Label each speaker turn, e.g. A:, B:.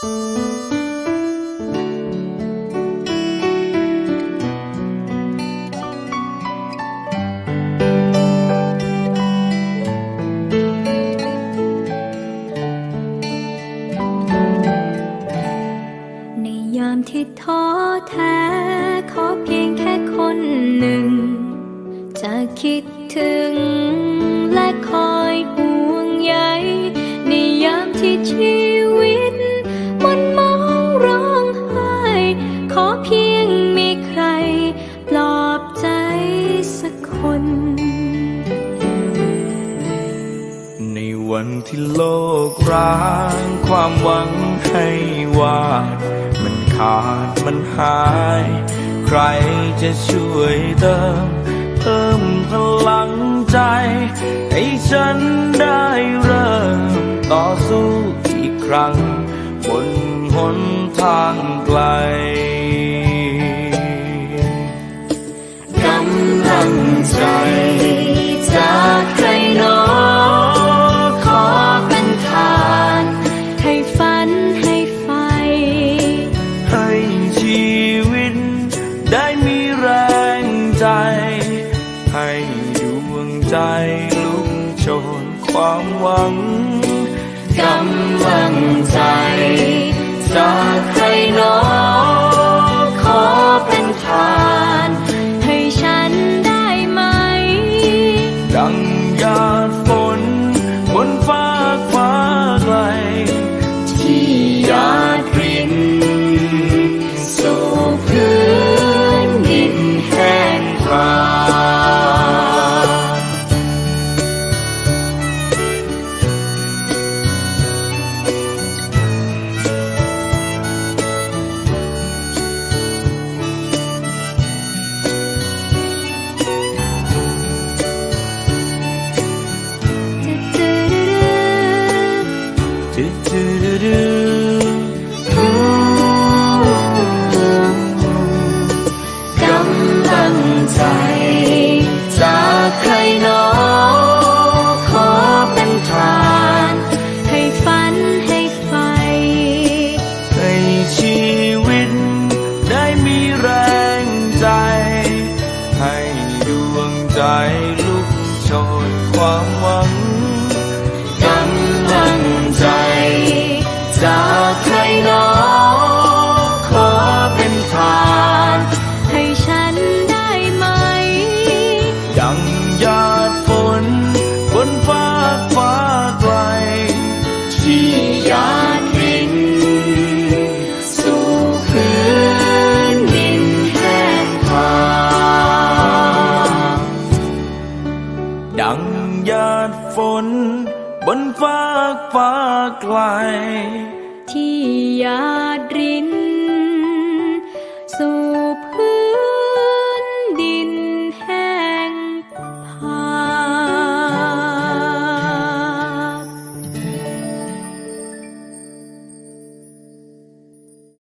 A: ในยามที่ท้อแท้ขอเพียงแค่คนหนึ่ง จะคิดถึง เพียงมีใครปลอบใจสักคน
B: ในวันที่โลกร้างความหวังให้ว่ามันขาดมันหาย ใครจะช่วยเติมเพิ่มพลังใจ ให้ฉันได้เริ่มต่อสู้อีกครั้งบนหนทางไกล วงใจลุกโชนความหวัง
A: กำลังใจ กำลังใจจากใครหนอขอเป็นทานให้ฝันให้ไฟ
B: ให้ชีวิตได้มีแรงใจ ให้ดวงใจ ฝน บนฟ้าฟ้าไกล
A: ที่ยาดริ